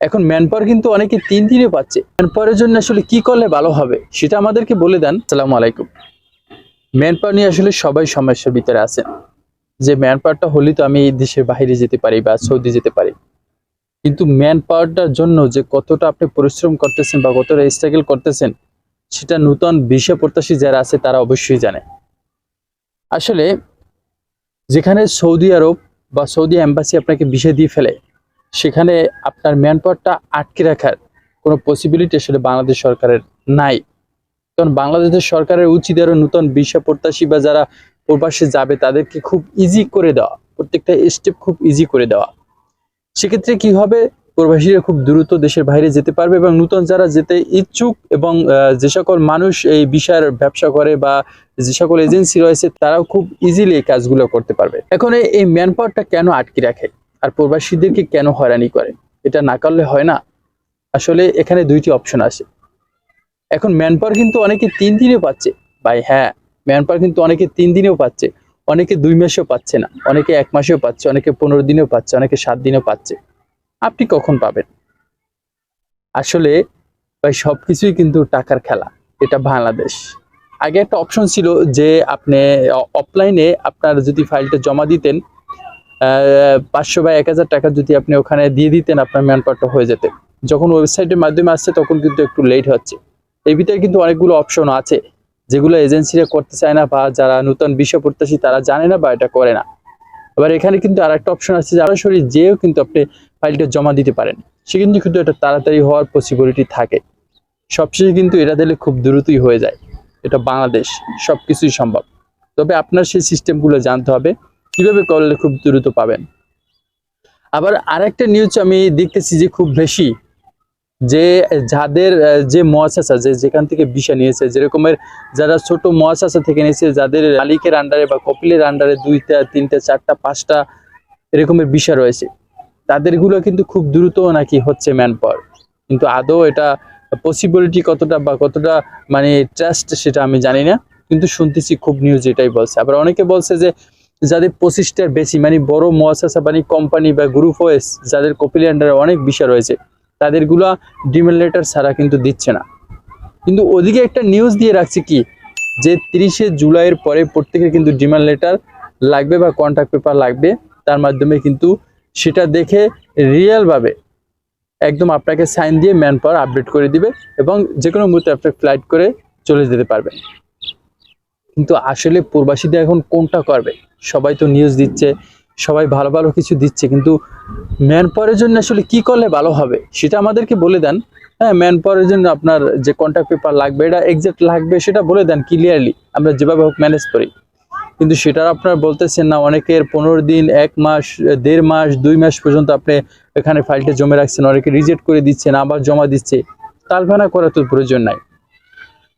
এখন man power কিন্তু অনেকে তিন দিনে পাচ্ছে। ম্যান পাওয়ারের জন্য আসলে কি করলে ভালো হবে, সেটা আমাদেরকে বলে দেন। সালাম আলাইকুম। ম্যান পাওয়ার নিয়ে আসলে সবাই সমস্যার ভিতরে আছেন যে ম্যান পাওয়ারটা হলে তো আমি এই দেশের বাইরে যেতে পারি বা সৌদি যেতে পারি। কিন্তু ম্যান পাওয়ারটার জন্য যে কতটা আপনি পরিশ্রম করতেছেন বা কতটা স্ট্রাগল করতেছেন, সেটা নূতন বিষয় প্রত্যাশী যারা আছে তারা অবশ্যই জানে। আসলে যেখানে সৌদি আরব বা সৌদি এম্বাসি আপনাকে বিষয় দিয়ে ফেলে সেখানে আপনার ম্যান পাওয়ারটা আটকে রাখার কোনো পসিবিলিটি আসলে বাংলাদেশ সরকারের নাই। কারণ বাংলাদেশের সরকারের উচিত আরও নতুন বিষয় প্রত্যাশী বা যারা প্রবাসে যাবে, তাদেরকে খুব ইজি করে দেওয়া। প্রত্যেকটা স্টেপ খুব ইজি করে দেওয়া। সেক্ষেত্রে কি হবে? প্রবাসীরা খুব দ্রুত দেশের বাইরে যেতে পারবে এবং নতুন যারা যেতে ইচ্ছুক এবং যে সকল মানুষ এই বিষয়ের ব্যবসা করে বা যে সকল এজেন্সি রয়েছে, তারাও খুব ইজিলি এই কাজগুলো করতে পারবে। এখন এই- এই ম্যান পাওয়ারটা কেন আটকে রাখে? আর প্রবাসীদেরকে কেন হয়রানি করে? এটা না করলে হয় না। আসলে এখানে দুইটি অপশন আছে। এখন ম্যান পাওয়ার কিন্তু অনেকে তিন দিনে পাচ্ছে। ভাই হ্যাঁ ম্যান পাওয়ার কিন্তু অনেকে তিন দিনেও পাচ্ছে। অনেকে দুই মাসেও পাচ্ছে না। অনেকে এক মাসেও পাচ্ছে, অনেকে পনেরো দিনেও পাচ্ছে, অনেকে সাত দিনেও পাচ্ছে। আপনি কখন পাবেন? আসলে ভাই, সবকিছুই কিন্তু টাকার খেলা। এটা বাংলাদেশ। আগে একটা অপশন ছিল যে আপনি অফলাইনে আপনার যদি ফাইলটা জমা দিতেন পাঁচশো বা এক হাজার টাকা যদি আপনি ওখানে দিয়ে দিতেন, আপনার ম্যান পাওয়ারটা হয়ে যেত। যখন ওয়েবসাইটের মাধ্যমে আসছে, তখন কিন্তু একটু লেট হচ্ছে। এই ভিতরে কিন্তু অনেকগুলো অপশন আছে, যেগুলো এজেন্সিরা করতে চায় না বা যারা নতুন বিষয় প্রত্যাশী, তারা জানে না বা এটা করে না। আবার এখানে কিন্তু আর একটা অপশন আছে, যে সরাসরি যেও কিন্তু আপনি ফাইলটা জমা দিতে পারেন। সে কিন্তু কিন্তু এটা তাড়াতাড়ি হওয়ার পসিবিলিটি থাকে। সবশেষে কিন্তু এটা দিলে খুব দ্রুতই হয়ে যায়। এটা বাংলাদেশ, সবকিছুই সম্ভব। তবে আপনার সেই সিস্টেমগুলো জানতে হবে। কীভাবে করলে খুব দ্রুত পাবেন? আবার আরেকটা নিউজ আমি দেখতেছি যে খুব বেশি, যে যাদের যে মহাশাসা যে যেখান থেকে বিষা নিয়েছে, যেরকমের যারা ছোট মহাশাসা থেকে নিয়েছে, যাদের মালিকের আন্ডারে বা কপিলের আন্ডারে দুইটা, তিনটা, চারটা, পাঁচটা এরকমের বিষা রয়েছে, তাদেরগুলো কিন্তু খুব দ্রুত নাকি হচ্ছে ম্যান পাওয়ার কিন্তু আদৌ এটা পসিবিলিটি কতটা বা কতটা মানে ট্রাস্ট সেটা আমি জানি না, কিন্তু শুনতেছি খুব নিউজ এটাই বলছে। আবার অনেকে বলছে যে যাদের পঁচিশটার বেশি মানে বড় মহাশাসা মানে কোম্পানি বা গ্রুপ ওয়েস যাদের কপিলের আন্ডারে অনেক বিষয় রয়েছে, তাদেরগুলো ডিমেল লেটার ছাড়া কিন্তু দিচ্ছে না। কিন্তু ওদিকে একটা নিউজ দিয়ে রাখছে কি, যে তিরিশে জুলাইয়ের পরে প্রত্যেকের কিন্তু ডিমান্ড লেটার লাগবে বা কন্ট্যাক্ট পেপার লাগবে, তার মাধ্যমে কিন্তু সেটা দেখে রিয়েল ভাবে একদম আপনাকে সাইন দিয়ে ম্যান পাওয়ার আপডেট করে দিবে এবং যে কোনো মুহূর্তে আপনি ফ্লাইট করে চলে যেতে পারবেন কিন্তু আসলে প্রবাসীদের এখন কোনটা করবে? সবাই তো নিউজ দিচ্ছে, সবাই ভালো ভালো কিছু দিচ্ছে, কিন্তু ম্যান পাওয়ারের জন্য আসলে কি করলে ভালো হবে? সেটা আমাদেরকে বলে দেন। হ্যাঁ ম্যান পাওয়ারের জন্য আপনার যে কন্ট্যাক্ট পেপার লাগবে, এটা এক্সাক্ট লাগবে সেটা বলে দেন ক্লিয়ারলি আমরা যেভাবে হোক ম্যানেজ করি। কিন্তু সেটা আপনার বলতেছেন না, অনেকের পনেরো দিন, এক মাস, দেড় মাস, দুই মাস পর্যন্ত আপনি এখানে ফাইলটা জমে রাখছেন, অনেকে রিজেক্ট করে দিচ্ছেন, আবার জমা দিচ্ছে। তালভানা করার তো প্রয়োজন নাই।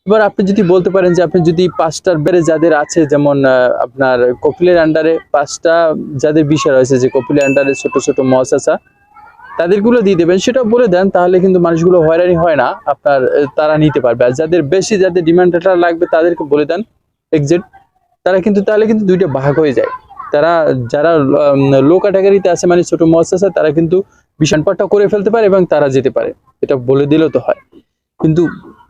এবার আপনি যদি বলতে পারেন যে আপনি যদি পাঁচটার বেড়ে যাদের আছে, যেমন আপনার কপিলের আন্ডারে পাঁচটা যাদের বিষয় রয়েছে, যে কপিলের আন্ডারে ছোট ছোট মহাশাসা তাদেরগুলো দিয়ে দেবেন। সেটা বলে দেন, তাহলে কিন্তু মানুষগুলো হয়রানি হয় না, আপনার তারা নিতে পারবে। আর যাদের বেশি, যাদের ডিমান্ড লেটার লাগবে, তাদেরকে বলে দেন এক্সিট তারা কিন্তু, তাহলে কিন্তু দুইটা ভাগ হয়ে যায়। তারা, যারা লো ক্যাটাগরিতে আছে মানে ছোট মহাশাসা তারা কিন্তু বিষাণপাটটা করে ফেলতে পারে এবং তারা যেতে পারে। এটা বলে দিলেও তো হয়। কিন্তু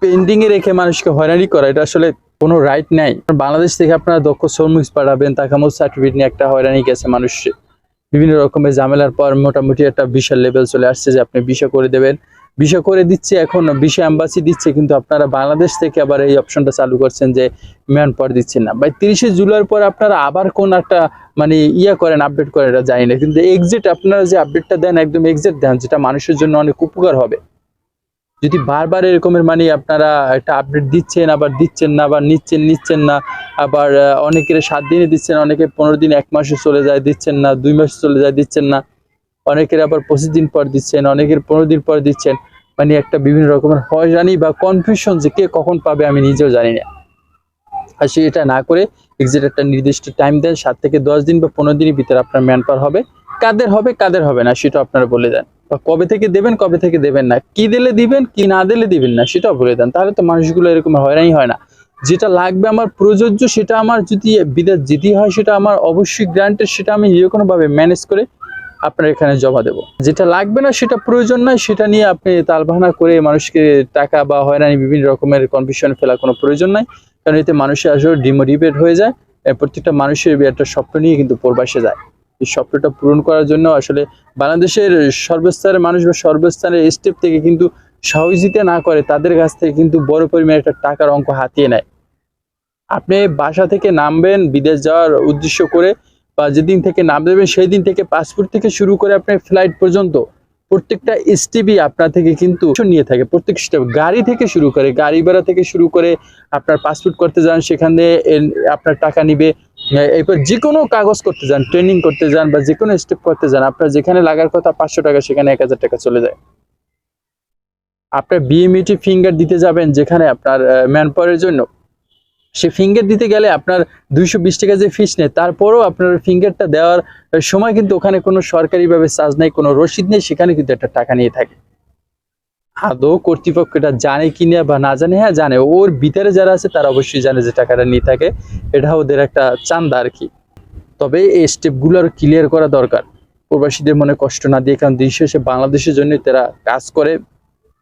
পেন্ডিং এ রেখে মানুষকে হয়রানি করা, এটা আসলে কোনো রাইট নাই। বাংলাদেশ থেকে আপনারা দক্ষ শ্রমিক পাঠাবেন তাকামত সার্টিফিকেট নিয়ে একটা হয়রানি গেছে মানুষ। বিভিন্ন রকমের ঝামেলার পর মোটামুটি একটা বিশাল লেভেল চলে আসছে যে আপনি বিষয় করে দেবেন। বিষয় করে দিচ্ছে এখন বিষয় অ্যাম্বাসি দিচ্ছে, কিন্তু আপনারা বাংলাদেশ থেকে আবার এই অপশনটা চালু করছেন যে ম্যান পাওয়ার দিচ্ছেন না। ভাই, তিরিশে জুলাইয়ের পর আপনারা আবার কোন একটা মানে ইয়া করেন আপডেট করেন, এটা জানি না। কিন্তু এক্সিট আপনারা যে আপডেটটা দেন, একদম এক্সিট দেন, যেটা মানুষের জন্য অনেক উপকার হবে। যদি বারবার এরকমের মানে আপনারা একটা আপডেট দিচ্ছেন, আবার দিচ্ছেন না, আবার নিচ্ছেন নিচ্ছেন না, আবার অনেকের সাত দিনে দিচ্ছেন, অনেকে পনেরো দিন, এক মাসে চলে যায়, দিচ্ছেন না, দুই মাসে চলে যায়, দিচ্ছেন না। অনেকের আবার পঁচিশ দিন পর দিচ্ছেন, অনেকের পনেরো দিন পর দিচ্ছেন। মানে একটা বিভিন্ন রকমের হয়রানি বা কনফিউশন যে কে কখন পাবে আমি নিজেও জানি না। আর সে এটা না করে এক্সিট একটা নির্দিষ্ট টাইম দেন, সাত থেকে দশ দিন বা পনেরো দিনের ভিতরে আপনার ম্যান পাওয়ার হবে। কাদের হবে কাদের হবে না, সেটা আপনারা বলে দেন। বা কবে থেকে দেবেন, কবে থেকে দেবেন না, কি দিলে দিবেন, কি না দিলে দিবেন না, সেটাও বলে দেন। তাহলে তো মানুষগুলো এরকম হয়রানি হয় না। যেটা লাগবে আমার প্রযোজ্য, সেটা আমার যদি বিদেশ যেতে হয়, সেটা আমার অবশ্যই গ্রান্টেড সেটা আমি যে কোনোভাবে ম্যানেজ করে আপনার এখানে জমা দেব। যেটা লাগবে না, সেটা প্রয়োজন নয়, সেটা নিয়ে আপনি তালবাহানা করে মানুষকে টাকা বা হয়রানি, বিভিন্ন রকমের কনফিউশনে ফেলা কোনো প্রয়োজন নাই। কারণ এতে মানুষের আসলে ডিমোটিভেট হয়ে যায় প্রত্যেকটা মানুষের একটা স্বপ্ন নিয়ে কিন্তু প্রবাসে যায়। এই স্বপ্নটা পূরণ করার জন্য আসলে বাংলাদেশের সর্বস্তরের মানুষ বা সর্বস্তরের স্টেপ থেকে কিন্তু সহযোগিতা না করে তাদের কাছ থেকে কিন্তু বড় পরিমাণে একটা টাকার অঙ্ক হাতিয়ে নেয়। আপনি বাসা থেকে নামবেন, বিদেশ যাওয়ার উদ্দেশ্য করে বা যেদিন থেকে নাম দেবেন সেই দিন থেকে পাসপোর্ট থেকে শুরু করে আপনার ফ্লাইট পর্যন্ত প্রত্যেকটা স্টেপই আপনার থেকে কিন্তু নিয়ে থাকে। প্রত্যেক স্টেপ গাড়ি থেকে শুরু করে, গাড়ি ভাড়া থেকে শুরু করে আপনার পাসপোর্ট করতে যান, সেখানে আপনার টাকা নিবে। এরপর যে কোনো কাগজ করতে যান ট্রেনিং করতে যান বা যে কোনো স্টেপ করতে যান আপনার যেখানে লাগার কথা পাঁচশো টাকা সেখানে এক হাজার টাকা চলে যায়। আপনার বিএমইটি ফিঙ্গার দিতে যাবেন যেখানে আপনার ম্যান পাওয়ারের জন্য। সে ফিঙ্গার দিতে গেলে আপনার দুইশো বিশ টাকা যে ফিস নেয় তারপরও আপনার ফিঙ্গারটা দেওয়ার সময় কিন্তু ওখানে কোনো সরকারিভাবে চার্জ নেই কোনো রসিদ নেই সেখানে কিন্তু একটা টাকা নিয়ে থাকে। আদৌ কর্তৃপক্ষ এটা জানে কি না বা না জানে হ্যাঁ জানে। ওর ভিতরে যারা আছে, তারা অবশ্যই জানে যে টাকাটা নিয়ে থাকে। এটা ওদের একটা চান্দা আর কি। তবে এই স্টেপগুলো আর ক্লিয়ার করা দরকার। প্রবাসীদের মনে কষ্ট না দিয়ে, কারণ দিন শেষে বাংলাদেশের জন্য তারা কাজ করে।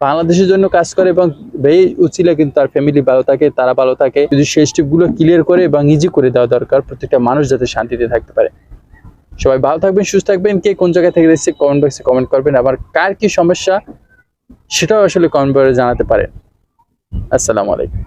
বাংলাদেশের জন্য কাজ করে এবং এই উচিলে কিন্তু তার ফ্যামিলি ভালো থাকে, তারা ভালো থাকে। যদি সেই স্টেপগুলো ক্লিয়ার করে এবং ইজি করে দেওয়া দরকার, প্রত্যেকটা মানুষ যাতে শান্তিতে থাকতে পারে। সবাই ভালো থাকবেন, সুস্থ থাকবেন। কে কোন জায়গা থেকে দেখছে কমেন্ট বক্সে কমেন্ট করবেন। আবার কার কি সমস্যা সেটাও আসলে কমেন্ট বক্সে জানাতে পারেন। আসসালামু আলাইকুম।